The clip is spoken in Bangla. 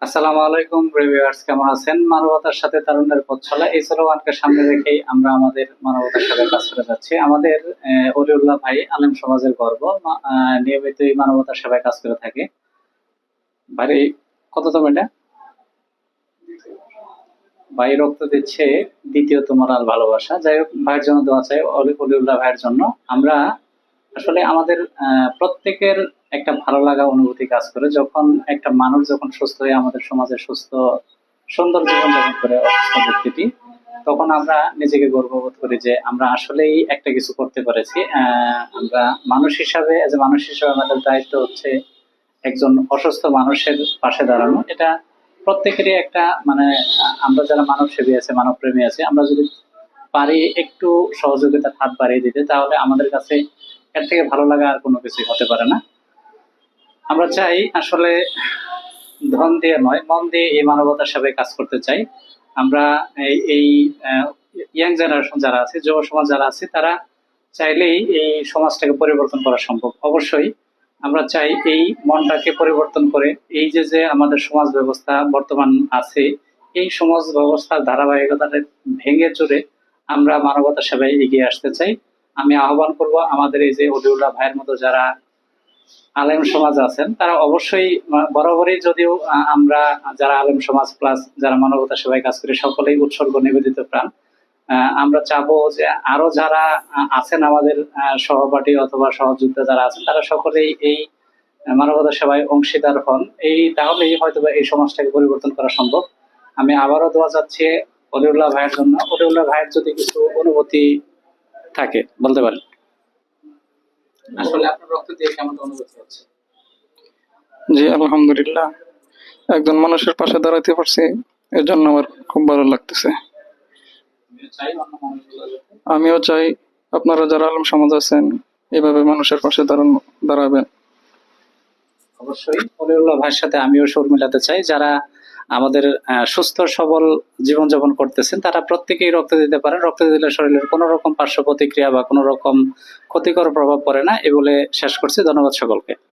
আসসালামু আলাইকুম রিভিউয়ার্স, কেমন আছেন? মানবতার সাথে তারুণ্যের পথ চলা, এই স্লোগানকে সামনে রেখেই আমরা আমাদের মানবতার সাথে কাজ করে যাচ্ছি। আমাদের অলিউল্লাহ ভাই আলেম সমাজের গর্ব নিয়মিতই মানবতার সেবায় কাজ করে থাকে। ভাই কততম এটা? ভাই, রক্ত দিচ্ছে দ্বিতীয় তোমার আল ভালোবাসা। যাই হোক, ভাইয়ের জন্য দোয়া চাই অলি- অলিউল্লাহ ভাইয়ের জন্য। আমরা আসলে আমাদের প্রত্যেকের একটা ভালো লাগা অনুভূতি কাজ করে যখন একটা মানুষ যখন সুস্থ হয়ে আমাদের সমাজে সুস্থ, সুন্দর জীবন যাপন করে অসুস্থ ব্যক্তিটি, তখন আমরা নিজেকে গর্ববোধ করি যে আমরা আসলেই একটা কিছু করতে পেরেছি। আমরা মানুষ হিসাবে এজ এ মানুষ হিসাবে আমাদের দায়িত্ব হচ্ছে একজন অসুস্থ মানুষের পাশে দাঁড়ানো। এটা প্রত্যেকেরই একটা মানে আমরা যারা মানব সেবী আছে মানব প্রেমী আছে, আমরা যদি পারি একটু সহযোগিতার হাত বাড়িয়ে দিতে, তাহলে আমাদের কাছে এর থেকে ভালো লাগা আর কোনো কিছুই হতে পারে না। আমরা চাই আসলে ধন দিয়ে নয়, মন দিয়ে এই মানবতার সেবায় কাজ করতে চাই। আমরা এই- ইয়াং জেনারেশন যারা আছে, যুব সমাজ যারা আছে, তারা চাইলেই এই সমাজটাকে পরিবর্তন করা সম্ভব। অবশ্যই আমরা চাই এই মনটাকে পরিবর্তন করে এই যে যে আমাদের সমাজ ব্যবস্থা বর্তমান আছে, এই সমাজ ব্যবস্থার ধারাবাহিকতাটা ভেঙে চুরে আমরা মানবতা সেবায় এগিয়ে আসতে চাই। আমি আহ্বান করব আমাদের এই যে অলিউল্লাহ ভাইয়ের মতো যারা আলেম সমাজ আছেন, তারা অবশ্যই বরাবরই যদিও আমরা যারা আলেম সমাজ প্লাস যারা মানবতা সেবায় কাজ করি, সকলেই উৎসর্গ, নিবেদিত প্রাণ। আমরা চাবো যে আরও যারা আছেন আমাদের সহপাঠী অথবা সহযোদ্ধা যারা আছেন, তারা সকলেই এই মানবতা সেবায় অংশীদার হন। এই তাহলেই হয়তো এই সমাজটাকে পরিবর্তন করা সম্ভব। আমি আবারও দোয়া চাচ্ছি অলিউল্লাহ ভাইয়ের জন্য। অলিউল্লাহ ভাইয়ের যদি কিছু অনুভূতি থাকে, বলতে পারেন। আসলে আপনার রক্ত দিয়ে কেমন অনুভূতি হচ্ছে? জি আলহামদুলিল্লাহ। একজন মানুষের পাশে দাঁড়াতে পারছি এর জন্য আমার খুব ভালো লাগতেছে। চাই আমিও চাই আপনারা যারা আলম সমাজ আছেন এভাবে মানুষের পাশে দাঁড়ানো দাঁড়াবেন। অবশ্যই। ভাইয়ের সাথে আমিও সুর মিলাতে চাই। যারা আমাদের সুস্থ, সবল জীবনযাপন করতেছেন, তারা প্রত্যেকেই রক্ত দিতে পারেন। রক্ত দিলে শরীরের কোনো রকম পার্শ্ব প্রতিক্রিয়া বা কোনো রকম ক্ষতিকর প্রভাব পড়ে না। এ বলে শেষ করছি। ধন্যবাদ সকলকে।